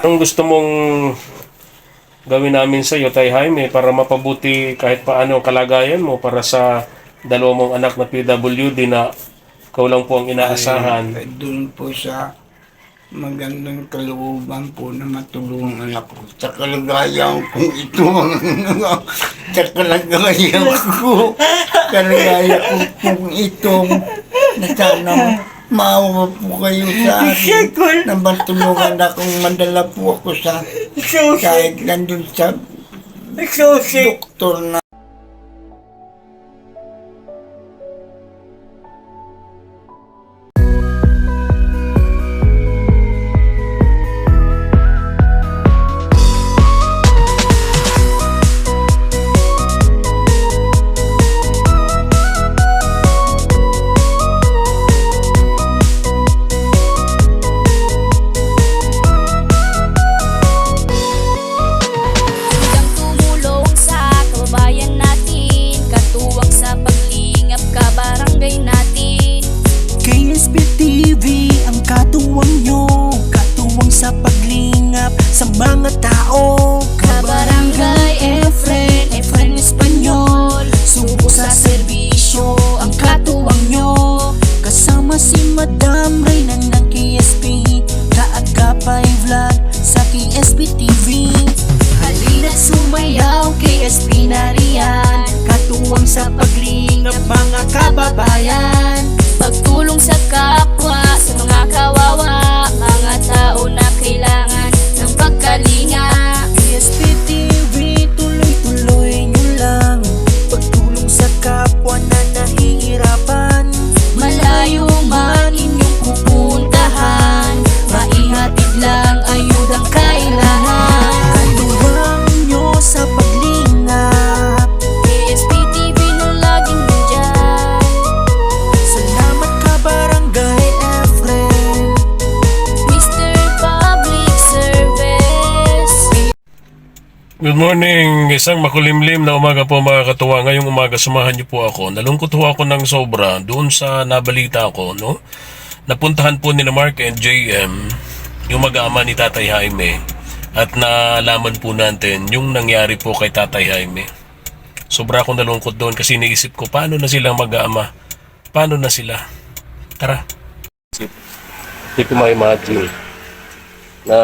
Anong gusto mong gawin namin sa iyo, Tay Jaime, para mapabuti kahit paano kalagayan mo para sa dalawa mong anak na PWD na ikaw lang po ang inaasahan. Ay, doon po sa magandang kalooban po na matulungan ako. Sa kalagayan ko ito ang sa kalagayan ko. Kalagayan ko po itong na sana maawa po kayo sa akin. Na matulungan akong madala po ako sa kahit nandun sa doktor na mga kababayan. Pagtulong sa kapwa, Good morning! Isang makulimlim na umaga po mga katuwa. Ngayong umaga sumahan niyo po ako. Nalungkot ho ako ng sobra doon sa nabalita ko, no? Napuntahan po ni na Mark and JM yung mag-aama ni Tatay Jaime at nalaman po natin yung nangyari po kay Tatay Jaime. Sobra akong nalungkot doon kasi naisip ko paano na silang mag-aama? Paano na sila? Tara. Hindi ko ma-imagine na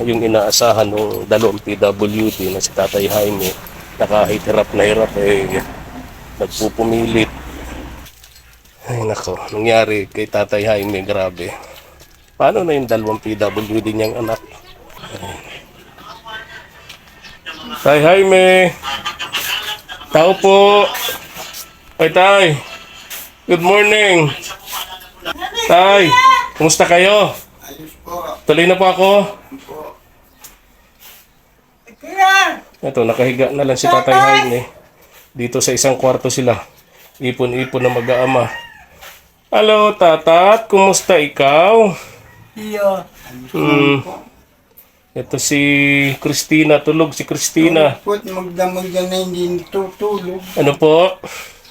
yung inaasahan ng dalawang PWD na si Tatay Jaime na kahit hirap na hirap eh nagpupumilit. Ay nako, nangyari kay Tatay Jaime, grabe. Paano na yung dalawang PWD niyang anak? Ay. Tay Jaime! Tao po! Ay Tay! Good morning! Tay! Kumusta kayo? Ayos po. Tuloy na po ako. po. Ito, nakahiga na lang si Tatay Jaime. Dito sa isang kwarto sila. Ipon-ipon na mag-aama. Hello, Tatat. Kumusta ikaw? Iya. Hmm. Ito si Christina. Tulog si Christina. Po, magdamag yan na hindi tutulog. Ano po?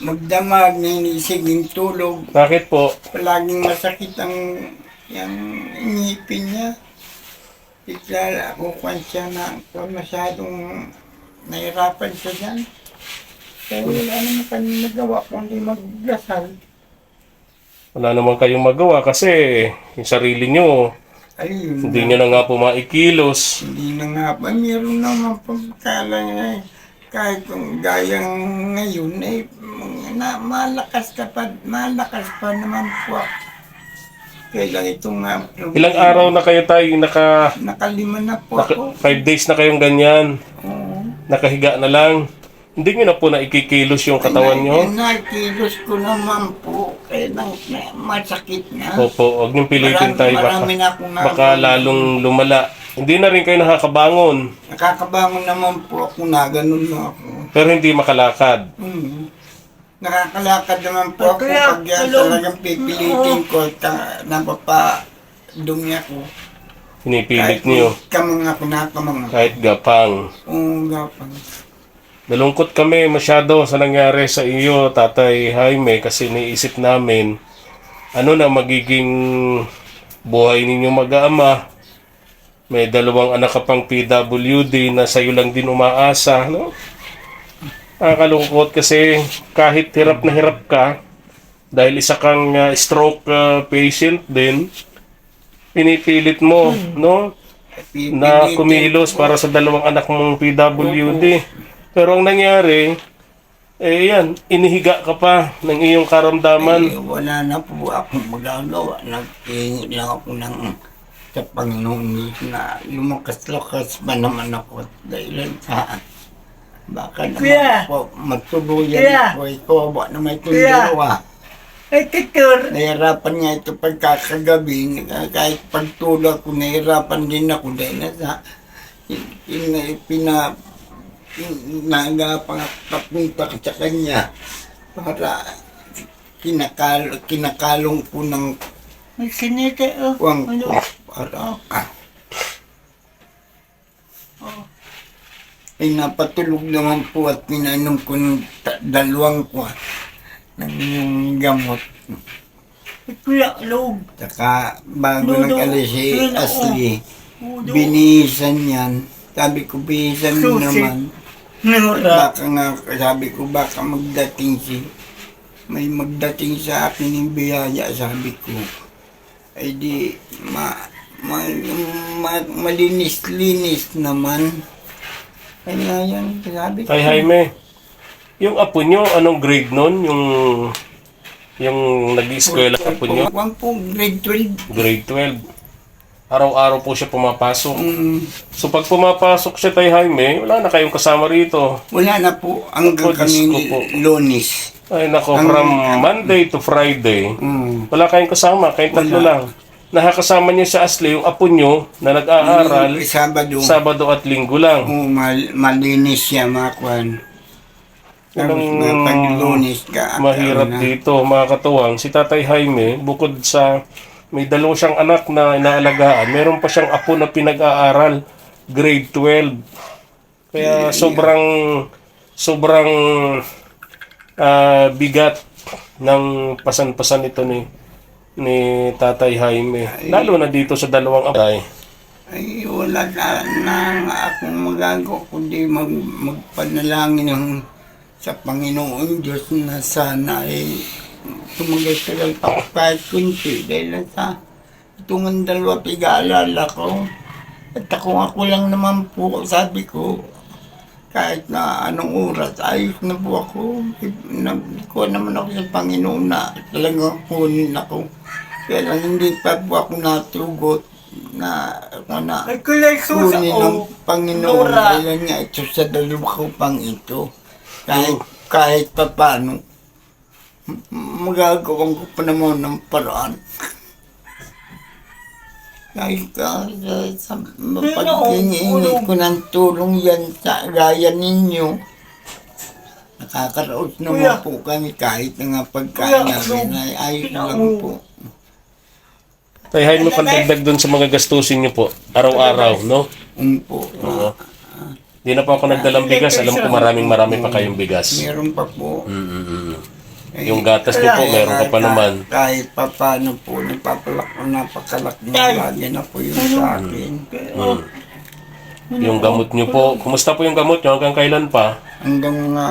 Magdamag na hindi tulog. Bakit po? Palaging masakit ang yung ngipin niya. Bigla ako kwansya na kung masyadong nahirapan siya dyan. Kaya wala naman kami nagawa kundi magdasal. Wala naman kayong magawa kasi yung sarili nyo, Ayun. hindi nyo na nga po maikilos. Hindi na nga ba, meron naman pagkala nga eh. Kahit kung gayang ngayon, eh, na, malakas ka pa, malakas pa naman po ako. Kailan itong nga, Ilang araw na kayo tayo naka, nakalima na po naka ako. five days na kayong ganyan. Oo. Nakahiga na lang. Hindi nyo na po na ikikilos yung katawan nyo. Nakilos ko naman po, kaya nang na, masakit na. Opo, huwag niyong pilitin Marami- tayo. Baka, marami na akong baka lalong lumala. Hindi na rin kayo nakakabangon. Nakakabangon naman po ako na, ganun na ako. Pero hindi makalakad. Hmm. Nakakalakad naman po ako pag yan talagang pipilitin ko at uh, napapadumi ako. Pinipilit niyo. Kamang ako nakamang. Kahit gapang. Oo, gapang. Nalungkot kami masyado sa nangyari sa iyo, Tatay Jaime, kasi niisip namin ano na magiging buhay ninyo mag-ama May dalawang anak ka pang PWD na sa'yo lang din umaasa, no? Nakakalungkot kasi kahit hirap na hirap ka, dahil isa kang uh, stroke uh, patient din, pinipilit mo, no? Na kumilos para sa dalawang anak mong PWD. Pero ang nangyari, eh yan, inihiga ka pa ng iyong karamdaman. Eh, wala na po akong magagawa. Nagtingi lang ako ng sa Panginoon na lumakas-lakas ba naman ako at dahilan sa baka naman Kuya! po matuluyan Kuya! ko ikaw ba na may dalawa. Ay, titur. Nahirapan nga ito pagkakagabi, kahit pagtulog ko, nahirapan din ako dahil nasa pina, pina, nagapang papunta ko sa kanya para kinakal, kinakalong ko ng May sinita, oh. kuwang Ano? para ah. Ay napatulog naman po at pinainom ko ng dalawang kwa ng yung gamot. Ay, kuya, loob. Saka bago Ludo. nag-alis si. Asli, binihisan yan. Sabi ko, bihisan mo naman. Baka nga, sabi ko, baka magdating si, may magdating sa akin yung biyaya, sabi ko. Ay di, ma, ma, ma, malinis-linis naman. Kaya yan, sabi ko. Ay, Jaime, yung apo nyo, anong grade nun? Yung, yung nag-eskwela apo nyo? Huwag po, grade 12. Grade 12. Araw-araw po siya pumapasok. Mm, So pag pumapasok siya tay Jaime, wala na kayong kasama rito. wala na po, hanggang Opo, Diyos kami po. lunis. Ay nako, Ang- from Monday to Friday, Mm. wala kayong kasama, kayong tatlo Wala. lang. Nakakasama niyo sa Asli, yung apo nyo na nag-aaral, Mm, Sabado. Sabado at Linggo lang. Oo, mal, malinis siya, makuan. Tapos Walang na paglunis ka. mahirap ano na. dito mga katuwang si Tatay Jaime bukod sa may dalawa siyang anak na inaalagaan meron pa siyang apo na pinag-aaral grade 12 kaya sobrang sobrang ah, bigat ng pasan-pasan ito ni ni Tatay Jaime lalo na dito sa dalawang apay Ay, wala na, na akong magagawa kundi mag, magpanalangin ng sa Panginoon Diyos na sana ay tumagay ka lang ako kahit kunti dahil sa itong dalawa pig-aalala ko. At ako ako lang naman po, sabi ko, kahit na anong oras, ayos na po ako. Nagkuha naman ako sa Panginoon na talagang kunin ako. Kaya lang hindi pa po ako natugot na, na Ay, kuya, susa, kunin ng oh. Panginoon. Nora. Kailan nga ito sa dalawa ko pang ito. Kahit, kahit pa paano, m- magagawan ko pa naman ng paraan. Kahit ka, sa mapaghingi ko ng tulong yan sa gaya ninyo. Nakakaraos naman Kuya. po kami kahit na nga pagkain Kuya, namin ay ayos lang po. Tay Jaime pandagdag dun sa mga gastusin niyo po araw-araw no Um po. Oo. Di na po ako nagdalang bigas. Alam ko maraming marami pa kayong bigas. Meron pa po. Mm-mm. Yung gatas niyo po, meron ka pa naman. Kahit pa paano po, nagpapalak ko napakalak na lagi na po yun sa akin. Mm. Yung gamot niyo po. Kumusta po yung gamot niyo? Hanggang kailan pa? Hanggang mga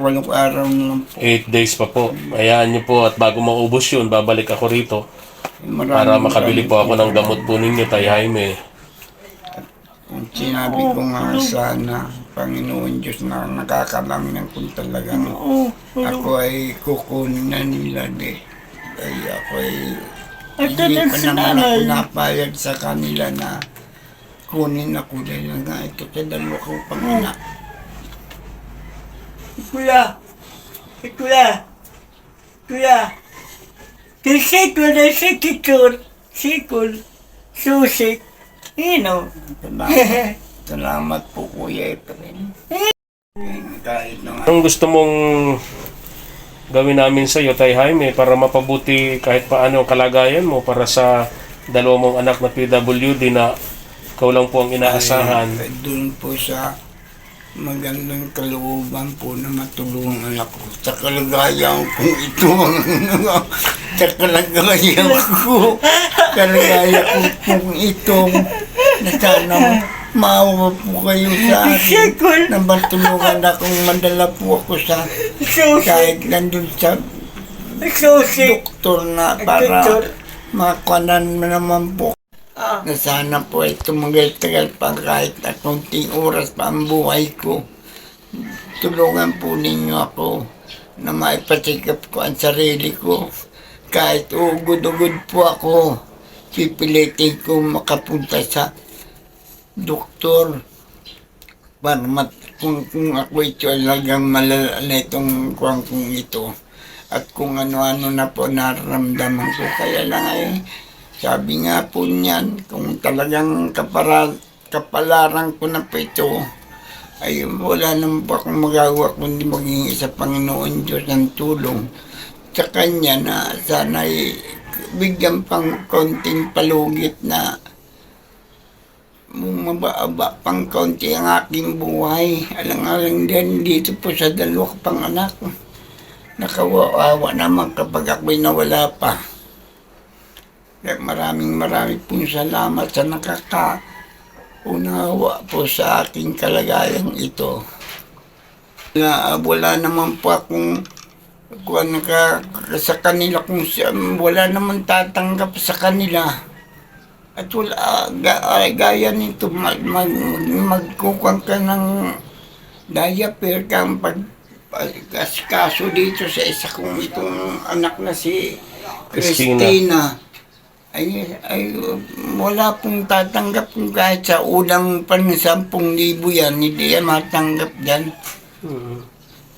walong araw na lang po. 8 days pa po. Hayaan niyo po at bago maubos yun, babalik ako rito Maraming, para makabili po ako ng gamot po ninyo, Tay Jaime. Sinabi ko nga sana, Panginoon Diyos na nakakalam ng kung talagang ako ay kukunin na nila de. Ay ako ay hindi pa si naman ako nanay. napayag sa kanila na kunin ako dahil nga ito sa dalawa kong panganak. kuya. Ay, kuya. Kuya. Kisikol na si titur. Sikol. Susik. Ino. Salamat, salamat po Kuya Efren. Kahit na Anong gusto mong gawin namin sa iyo, Tay Jaime, para mapabuti kahit paano ang kalagayan mo para sa dalawa mong anak na PWD na ikaw lang po ang inaasahan. Ay, doon po sa magandang kalooban po na matulungan ako. Sa kalagayan kong ito sa kalagayan ko kalagayan ko pong itong na sana maawa po kayo sa akin. Na matulungan akong madala po ako sa kahit nandun sa doktor na para makanan mo naman po Ah. na sana po ay tumagal-tagal pa kahit na konting oras pa ang buhay ko. Tulungan po ninyo ako na maipasikap ko ang sarili ko. Kahit ugod-ugod po ako, pipilitin ko makapunta sa doktor para mat, kung, kung ako ito talagang malala itong kuwang kong ito at kung ano-ano na po nararamdaman ko kaya lang ay sabi nga po niyan kung talagang kapara, kapalaran ko na po ito ay wala naman po akong magagawa kundi maging isa Panginoon Diyos ng tulong sa Kanya na sana ay bigyan pang konting palugit na mababa pang konti ang aking buhay. Alang-alang din dito po sa dalawa pang anak. Nakawawa naman kapag ako'y nawala pa. Kaya maraming maraming pong salamat sa nakaka unawa po sa aking kalagayang ito. Na wala naman po akong kung naka, sa kanila kung siya, wala naman tatanggap sa kanila. At wala, ga, ay, gaya nito, mag, mag, magkukuhan ka ng diaper kang pag, pagkaso dito sa isa kong itong anak na si Christina. Christina. Ay, ay, wala pong tatanggap kung kahit sa ulang pan 10,000 yan, hindi yan matanggap dyan.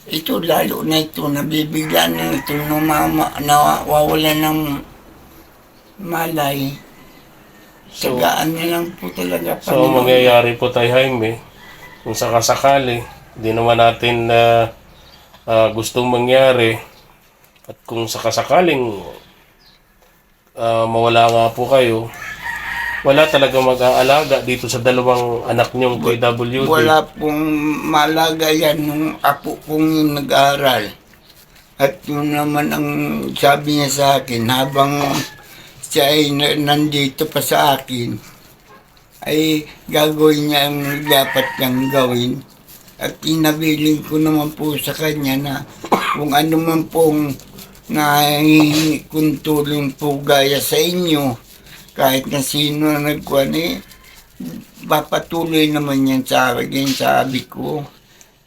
Ito lalo na ito, nabibigla na ito, numama, nawawala ng malay. So- Tagaan na lang po talaga. So, Panginoon. mangyayari po tayo, Jaime, kung sakasakali, di naman natin na gustong mangyari, at kung sakasakaling ah, mawala nga po kayo, wala talaga mag-aalaga dito sa dalawang anak niyong PWD. Wala pong malaga yan nung apo kong nag-aaral. At yun naman ang sabi niya sa akin, habang siya ay na- nandito pa sa akin, ay gagawin niya ang dapat niyang gawin. At inabiling ko naman po sa kanya na kung ano man pong nahihingi kong tulong po gaya sa inyo, kahit na sino na nagkuhan eh, papatuloy naman yan sa akin, sabi ko.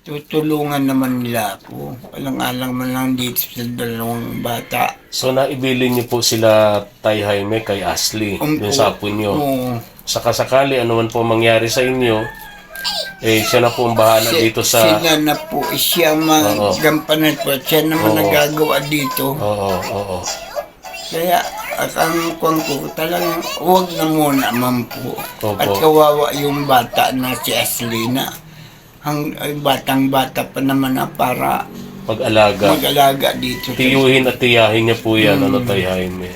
Tutulungan naman nila ako. Alang-alang man lang dito sa dalawang bata. So, naibilin niyo po sila, Tay Jaime, kay Ashley, Umpo. yung sapo niyo. Oo. Sakasakali, ano man po mangyari sa inyo, eh, siya na po ang bahala Si- dito sa... Sila na po, siya magampanan po. Siya naman Oo. nagagawa dito. Oo, oo. Kaya at ang kwan ko talagang huwag na muna man po. Opo. At kawawa yung bata na si Ashley na hang ay, batang-bata pa naman na para Pag-alaga. mag-alaga dito. Tiyuhin at tiyahin niya po yan, Hmm. ano, Tay Jaime.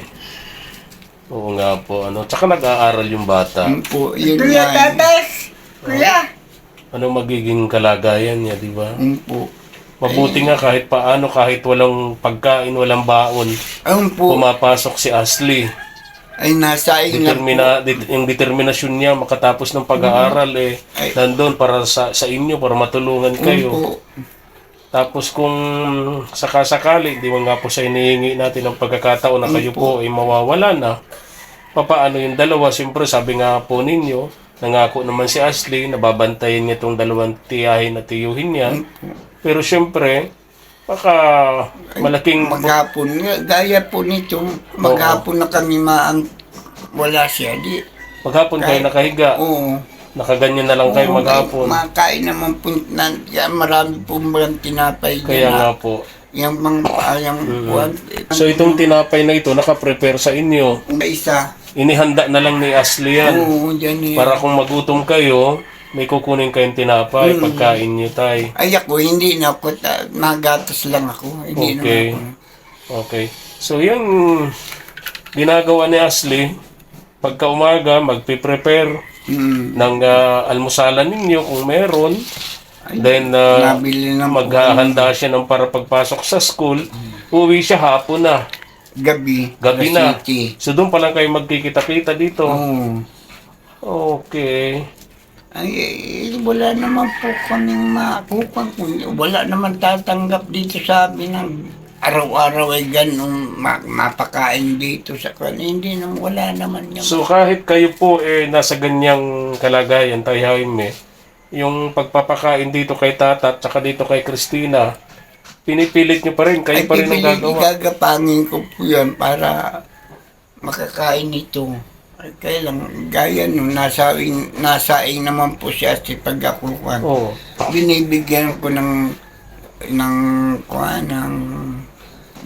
Oo nga po, ano. Tsaka nag-aaral yung bata. Yun po, yun Kuya. Tatas. Kuya. Ano magiging kalagayan niya, di ba? Yun po. Mabuti nga kahit paano, kahit walang pagkain, walang baon, Ayun po, pumapasok si Ashley. ay nasaing na po. Determina, det- yung determinasyon niya makatapos ng pag-aaral eh, Ay. nandun para sa, sa inyo, para matulungan kayo. po. Tapos kung sakasakali, di ba nga po sa inihingi natin ng pagkakataon na kayo po ay mawawala na, papaano yung dalawa? Siyempre, sabi nga po ninyo, nangako naman si Ashley, nababantayan niya itong dalawang tiyahin at tiyuhin niya. Pero siyempre, baka malaking... Maghapon nga, gaya po nito, maghapon na kami maang wala siya. Di, Maghapon kayo nakahiga, oo. nakaganyan na lang kayo Oo, maghapon. Makain naman po, na, kaya marami po mga tinapay Kaya dyan nga na, po. yung mga ayang buwan. So itong tinapay na ito, nakaprepare sa inyo. Isa, Inihanda na lang ni Ashley yan. oo, dyan eh. Para kung magutom kayo, may kukunin kayong tinapay, pagkain niyo tay. Ay ako, hindi na ako, ta- lang ako. Hindi Okay. na ako. Okay. So yan, ginagawa ni Ashley, pagka umaga, magpe-prepare Hmm. ng ah, almusalan ninyo kung meron. Then, ah, Nabili po maghahanda siya ng para pagpasok sa school. Uwi siya hapon na. Gabi. Gabi na. siyete. So doon pa lang kayo magkikita-kita dito. Oo. Okay. Ay, eh, wala naman po kaming makukuha. Wala naman tatanggap dito sa amin ng araw-araw ay ganun ma- mapakain dito sa kanila. Hindi naman, wala naman yung... So kahit kayo po eh nasa ganyang kalagayan, Tay Jaime, yung pagpapakain dito kay Tata at saka dito kay Christina, pinipilit nyo pa rin, kayo pa rin ang pipilit- gagawa. Gagapangin ko po yan para makakain ito. Ay, kaya lang, gaya nung nasaing, nasaing naman po siya si pagkakukuhan. Oo. Binibigyan ko ng ng kuha ng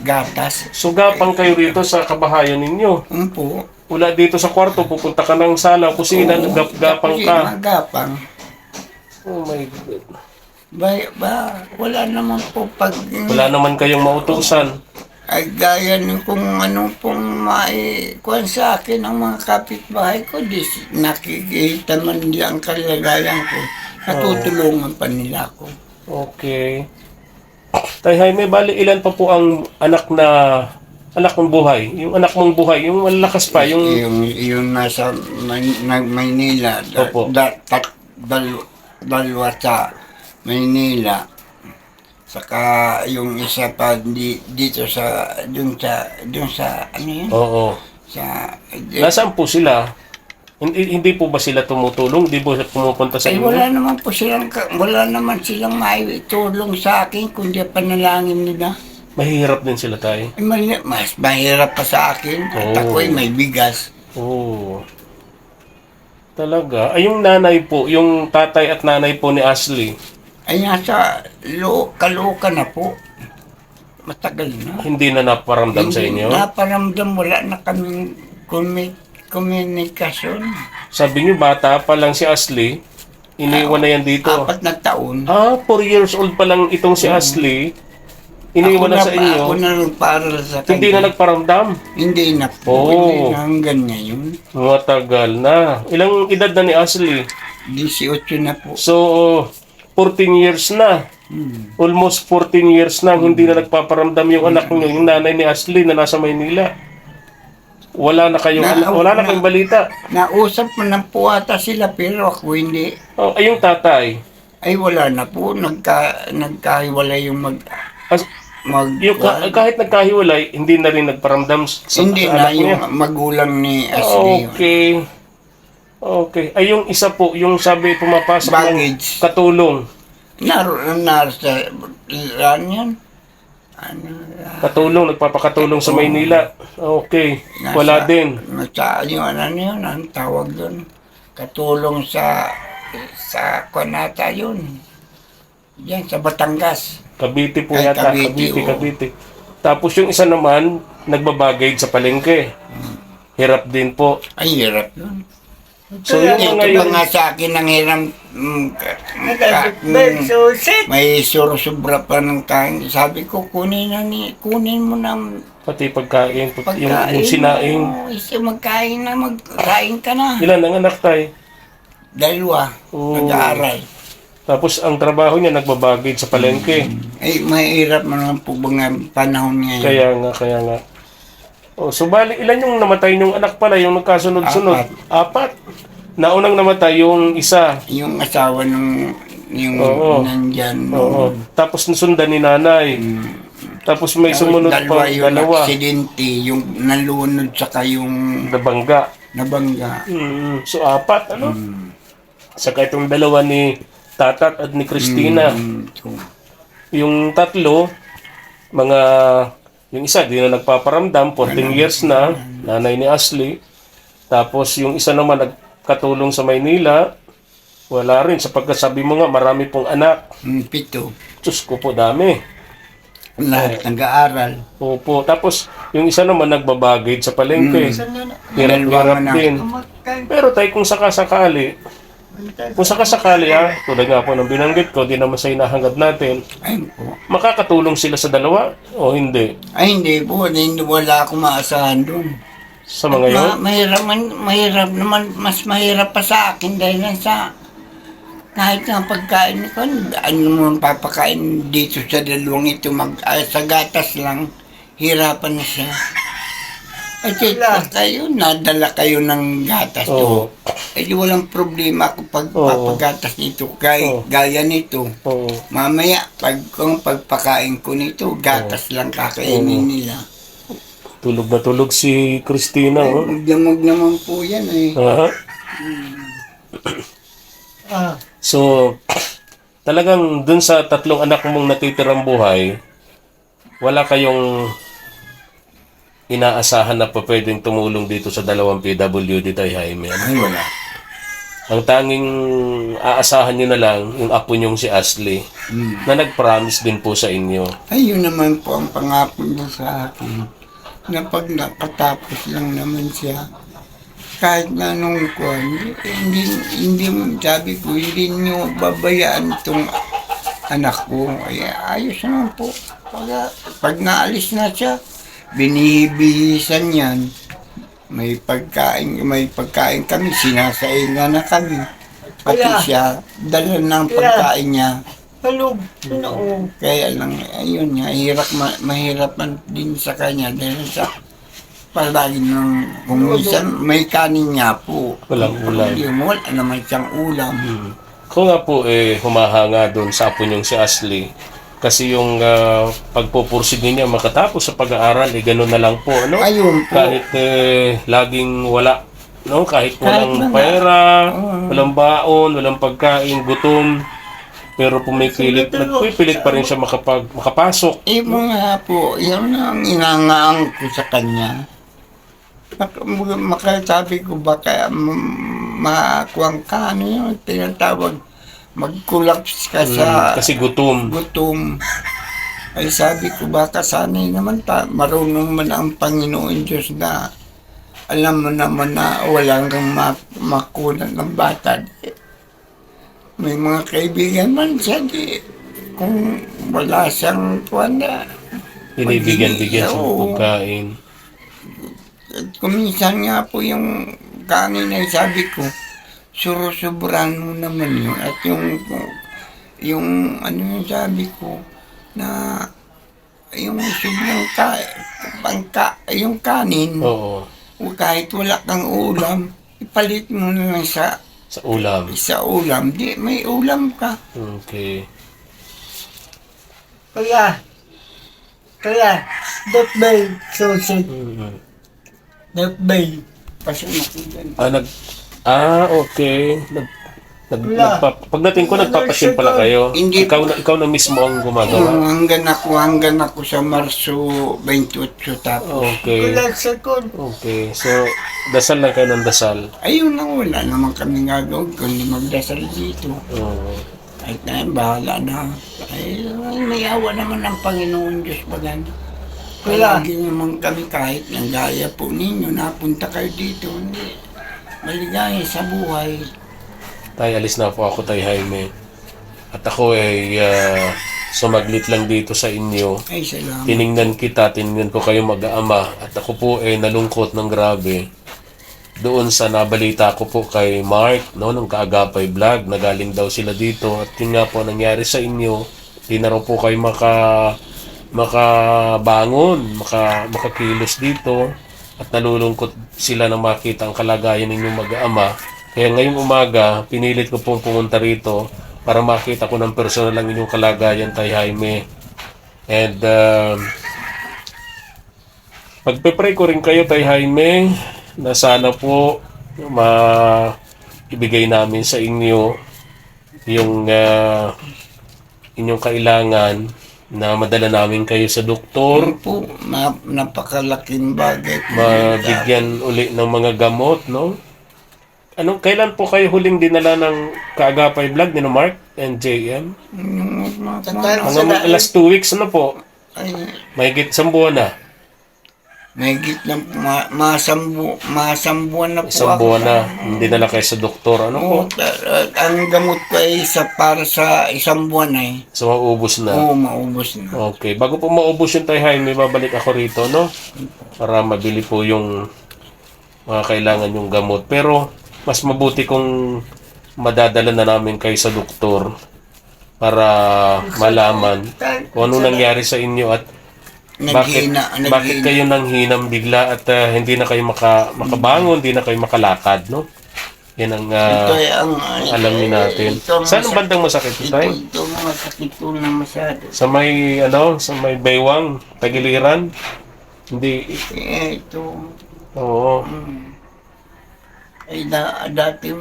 gatas. So gapang kayo rito sa kabahayan ninyo. Umpo. Wala dito sa kwarto, pupunta ka ng sala, kusina, Oo, gap-gapang kasi ka. Magapang. Oh my God. Ba, ba, wala naman po pag... Wala naman kayong mautusan. Ay, gaya nung kung anong pong maikuhan sa akin ang mga kapitbahay ko, di nakikita man nila ang kalagayan ko. Natutulungan pa nila ako. Okay. Tay Jaime, bali ilan pa po ang anak na anak mong buhay? Yung anak mong buhay, yung malakas pa, yung Yung, yung nasa May, Maynila, da, Opo. da, tat, dal, dalawa sa Maynila. Saka yung isa pa di, dito sa, dun sa, dun sa, ano yun? Oo. Sa, Nasaan po sila? Hindi, hindi po ba sila tumutulong? Hindi po pumupunta sa Ay, inyo? wala naman po silang, wala naman silang maitulong sa akin, kundi panalangin nila. Mahihirap din sila tayo. Ay, mali- mas mahirap pa sa akin. At Oo. ako ay may bigas. Oo. Talaga. Ay, yung nanay po, yung tatay at nanay po ni Ashley, Ay, nasa lo, kaluka na po. Matagal na. hindi na naparamdam sa Hindi inyo? Naparamdam, wala na kaming kumi- komunikasyon. Sabi niyo, bata pa lang si Ashley, iniwan na yan dito. Apat na taon. Ah, 4 years old pa lang itong si Ashley. Iniwan na sa inyo. Ako na nagparal sa kanya. Hindi na nagparamdam. Hindi na po. Oo. Hindi na hanggang ngayon. Matagal na. Ilang edad na ni Ashley? 18 na po. So, 14 years na. Hmm. Almost 14 years na hindi na nagpaparamdam yung anak niyo, yung nanay ni Ashley na nasa Maynila. Wala na kayong Na- wala na na- kayong balita. Nausap mo na po ata sila pero ako hindi. Oh, ay yung tatay. Ay wala na po. Nagka, nagkahiwalay yung mag... As, mag yung, ka- kahit nagkahiwalay, hindi na rin nagparamdam sa, hindi sa na anak niya. yung magulang ni Ashley. Okay. Okay. Ay, yung isa po, yung sabi pumapasok ng Baggage. katulong. Naroon na sa... Ano yan? Ano? Katulong, nagpapakatulong sa Maynila. Okay. nasa- Wala din. Nasa yung ano yun, ang tawag doon. Katulong sa... Sa Konata yun. Yan, sa Batangas. Cavite po Ay, yata. Cavite, Cavite, oo. Cavite. Tapos yung isa naman, nagbabagay sa palengke. Hirap din po. Ay, hirap yun. So yung Ito pa yung... nga sa akin ang hiram... mm, ka- mm, may surusubra pa ng kain. Sabi ko, kunin na ni, kunin mo ng Pati pagkain, pag- yung, pagkain. yung sinaing. mo. Isa magkain na, magkain ka na. Ilan ang anak tayo? Dalawa, Oo. nag-aaral. Tapos ang trabaho niya nagbabagay sa palengke. Ay, mahirap mo naman po mga panahon ngayon. Kaya nga, kaya nga. Oh, so bali, ilan yung namatay yung anak pala, yung nagkasunod-sunod? Apat. Naunang namatay yung isa. Yung asawa nung yung Oo. nandyan. Oo. nung- Tapos nasundan ni nanay. Tapos may sumunod dalawa pa, yung dalawa. aksidente, yung nalunod saka yung Nabangga. nabangga. Mm, so apat, ano? Saka itong dalawa ni Tatat at ni Christina. Mm, so, Yung tatlo, mga, yung isa, di na nagpaparamdam, 14 years na, nanay ni Ashley. Tapos yung isa naman nagkatulong sa Maynila, wala rin, sapagkat sabi mo nga, marami pong anak. mm, pito. Diyos ko po, dami. Lahat nag-aaral. Opo. Tapos, yung isa naman nagbabagay sa palengke. Dalawa Hirap-hirap na. din. Pero tayo kung sakasakali, kung sakasakali ha, tulad nga po ng binanggit ko, di naman sa hinahangad natin, po. makakatulong sila sa dalawa o hindi? Ay hindi po, hindi wala akong maasahan doon. Sa mga yun? Ma- mahirap, man, mahirap naman, mas mahirap pa sa akin dahil lang sa kahit nga pagkain ko, ano mo papakain dito sa dalawang ito, mag, ay, sa gatas lang, hirapan na siya. At ito kayo, nadala kayo ng gatas Oo. to. Eh di walang problema ako pag Oo. papagatas nito. Kay, Oo. Gaya nito. Oo. Mamaya, pag kung pagpakain ko nito, gatas lang kakainin nila. Tulog na tulog si Christina, oh. Magdamag naman po yan eh. Aha. Ah, So, talagang dun sa tatlong anak mong natitirang buhay, wala kayong inaasahan na pa pwedeng tumulong dito sa dalawang PWD tayo, Jaime. ano? Ay, wala. Ang tanging aasahan nyo na lang, yung apo nyong si Ashley, na nag-promise din po sa inyo. Ayun naman po ang pangako niya sa akin. Na pag nakatapos lang naman siya, kahit na nung kuwan, hindi, hindi, sabi ko, hindi niyo babayaan itong anak ko. Ay, ayos naman po. Pag, pag naalis na siya, binibihisan yan. May pagkain, may pagkain kami, sinasainga na kami. Pati siya, dala ng pagkain niya. Hello, noo. Kaya lang, ayun nga, hirap, ma- mahirap man din sa kanya dahil sa palagi nung kung minsan may kanin nga po. Walang ulam. Hindi, wala naman siyang ulam. Kung nga po eh, humahanga doon sa apo niyong si Ashley, kasi yung uh, pagpupursid niya makatapos sa pag-aaral, eh ganun na lang po, ano? Ayun po. Kahit eh, laging wala, no? Kahit walang wala. pera, walang baon, walang pagkain, gutom, pero pumipilit, nagpipilit pa rin siya makapag, makapasok. Eh mga po, yun ang inangaan ko sa kanya. Mak- Makasabi ko baka m- makuwang ka, ano yun, tinatawag, mag-collapse ka sa Mm, kasi gutom. gutom. Ay sabi ko baka sanay naman ta, marunong man ang Panginoon Diyos na alam mo naman na walang kang ma- makunan ng bata. May mga kaibigan man siya di. Kung wala siyang tuwan na. Binibigyan-bigyan sa Oo. pagkain. Kung minsan nga po yung kanin ay sabi ko, surusobran mo naman yun. At yung, yung ano yung sabi ko, na yung sobrang ka, pangka, yung kanin, Oo, kahit wala kang ulam, ipalit mo na lang sa, sa ulam. sa ulam. Di, may ulam ka. Okay. Kaya, kaya, that bay, susi, Mm. Pasok ko dyan. Ah, nag... Ah, okay. Nag... Nag, nagpa, pagdating ko, nagpapasin pala kayo. Hindi. Ikaw na, ikaw na mismo ang Oo, gumagawa. hanggang ako, hanggang ako sa Marso 28 tapos. Okay. Okay. So, dasal lang kayo ng dasal. Ayun na wala naman kami gagawin kundi magdasal dito. Oo. Kahit na yun, bahala na. Ay, may awa naman ng Panginoon Diyos bagan. Wala. Lagi naman kami kahit ng gaya po ninyo, napunta kayo dito. Hindi. Maligaya sa buhay. Tay, alis na po ako, Tay Jaime. At ako ay ah, sumaglit lang dito sa inyo. Ay, salamat. Tiningnan kita, tiningnan ko kayo mag-aama. At ako po ay nalungkot ng grabe. Doon sa nabalita ko po kay Mark, no, ng Kaagapay Vlog, na galing daw sila dito. At yun nga po nangyari sa inyo, di na raw po kayo maka, makabangon, maka, makakilos dito. At nalulungkot sila na makita ang kalagayan ninyong mag-aama. Kaya ngayong umaga, pinilit ko pong pumunta rito para makita ko ng personal ang inyong kalagayan, Tay Jaime. And um, pagpe-pray ko rin kayo, Tay Jaime, na sana po ma ibigay namin sa inyo yung ah, inyong kailangan na madala namin kayo sa doktor, po, na, napakalaking bagay. mabigyan uli ng mga gamot, no? Anong kailan po kayo huling dinala ng Kaagapay Vlog ni Mark and JM? Mga Mga last two weeks ano po? Mahigit isang buwan na. may gitna, ma, masambu, masambuan na po Isang ako. buwan na. Hindi na kay sa doktor. Ano po? Oo, ta- ang gamot ko ay sa, para sa isang buwan ay. So maubos na. Oo, maubos na. Okay. Bago po maubos yung Tay Jaime, babalik ako rito, no? Para mabili po yung mga kailangan yung gamot. Pero, mas mabuti kung madadala na namin kayo sa doktor para malaman kung ano nangyari sa inyo at bakit, Naghina, bakit kayo nang hinam bigla at ah, hindi na kayo maka, makabangon, hindi na kayo makalakad, no? Yan ang ito ay ang... alamin natin. ito ang Saan ang bandang masakit ito Ito, tayo? ito ang masakit po na masyado. Sa may ano, sa may baywang, tagiliran. Hindi, Eh, ito... oo. mm, ay da, dati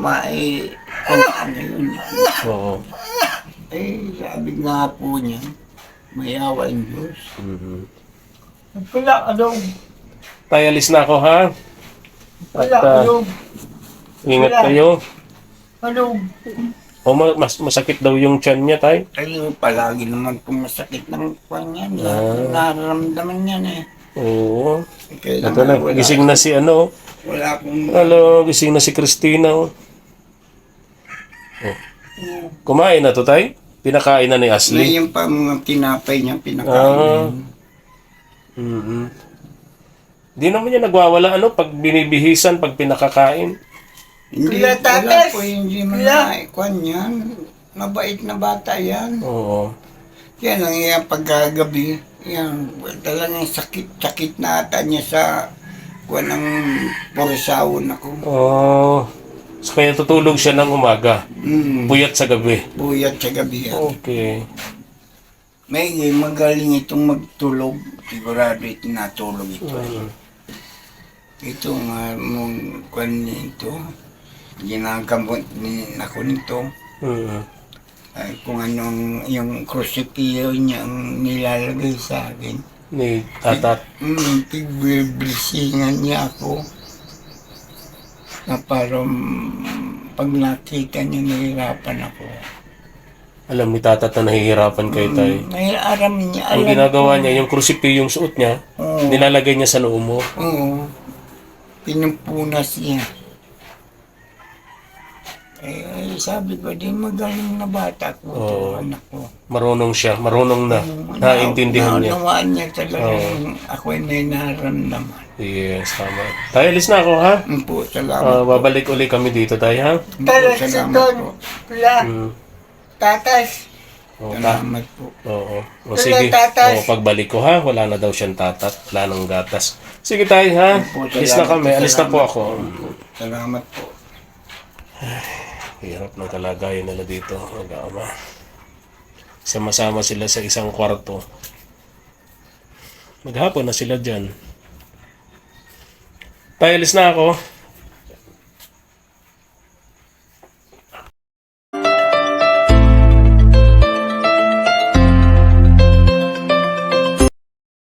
mai... Kung ano yun. Oo. Eh, sabi nga po niya, mayawa ang Diyos. Mhm. Wala, ano? Tayo, alis na ako ha. At Wala, ah, ano? ingat Wala. kayo. Ano? O ma- mas masakit daw yung tiyan niya, tay. Ay, palagi naman po masakit ng kwan yan. Eh. Ah. Nararamdaman yan eh. Oo. Ito na, wala, gising na si ano. Wala akong... Hello, gising na si Christina. Oh. Oh. Kumain na to, tay? Pinakain na ni Ashley. Ngayon pa mga tinapay niya Ah. pinakain. Mhm. Di naman niya nagwawala ano pag binibihisan, pag pinakakain. Hindi, Kuya wala po, hindi man Kuya! na kwan yan. Mabait na bata yan. Oo. Yan ang yan pagkagabi. Yan, talagang sakit, sakit na ata niya sa kwan ng porisawon ako. Oh. So, kaya tutulog siya ng umaga. Mm, Puyat sa gabi. buyat sa gabi yan. Okay. May magaling itong magtulog. Sigurado ito natulog ito. Mm. Ito nga mong kwan nito. Ginagamot din ako nito. Mm. Ay, kung anong yung crucifix niya ang nilalagay sa akin. Ni tatat. Mm, tigbiblisingan niya ako. Na parang pag nakita niya nahirapan ako. Alam ni tatat na nahihirapan kay tay. Mm, may aram niya. Ang Alam ginagawa ko. niya, yung crucifix yung suot niya, Oo. nilalagay niya sa noo mo. Oo. Pinumpunas niya. Eh, eh, sabi ko, di magaling na bata ko. Oo. ito, anak ko. Marunong siya, marunong na. Naintindihan niya. Naunawaan niya talaga yung ako ay may naramdaman. Yes, tama. Tayo, alis na ako ha. Mm po, Ah, salamat. babalik uli kami dito tayo ha. Mm po, Talas salamat. Wala. Mm. Tatas. Oo, ta- Salamat po. Oo. O Wala sige. tatas. O, pagbalik ko ha, wala na daw siyang tatat. Wala nang gatas. Sige tayo ha. Po, Alis na salamat kami. po, Alis na po salamat ako. Salamat po. Hirap ng kalagayan nila dito. Mag-ama. Sama-sama sila sa isang kwarto. Maghapon na sila dyan. Alis na ako.